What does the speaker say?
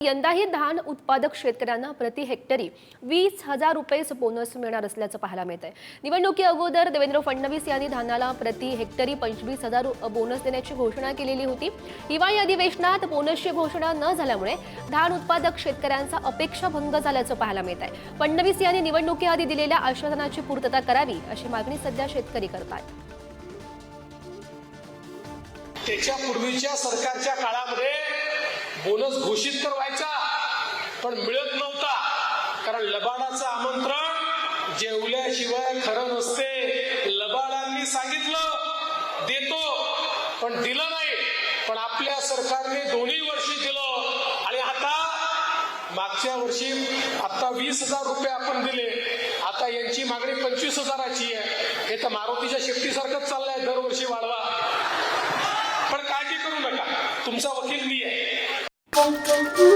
यंदाही धान उत्पादक शेतकऱ्यांना प्रति हेक्टरी वीस हजार रुपयेच बोनस मिळणार असल्याचं पाहायला मिळत आहे निवडणुकी अगोदर देवेंद्र फडणवीस यांनी धानाला प्रति हेक्टरी पंचवीस हजार बोनस देण्याची घोषणा केलेली होती. हिवाळी अधिवेशनात बोनसची घोषणा न झाल्यामुळे धान उत्पादक शेतकऱ्यांचा अपेक्षाभंग झाल्याचं पाहायला मिळत आहे फडणवीस यांनी निवडणुकीआधी दिलेल्या आश्वासनाची पूर्तता करावी अशी मागणी सध्या शेतकरी करतात त्याच्या पूर्वीच्या सरकारच्या काळामध्ये बोनस घोषित तर व्हायचा पण मिळत नव्हता. कारण लबाडाचं आमंत्रण जेवल्याशिवाय खरं नसते. लबाडांनी सांगितलं देतो पण दिलं नाही. पण आपल्या सरकारने दोन्ही वर्षी दिलं. आणि आता मागच्या वर्षी आता वीस हजार रुपये आपण दिले. आता यांची मागणी पंचवीस हजाराची आहे. हे तर मारुतीच्या शेपटीसारखंच चाललंय दरवर्षी वाढवा. पण काळजी करू नका. तुमचा वकील मी आहे. Música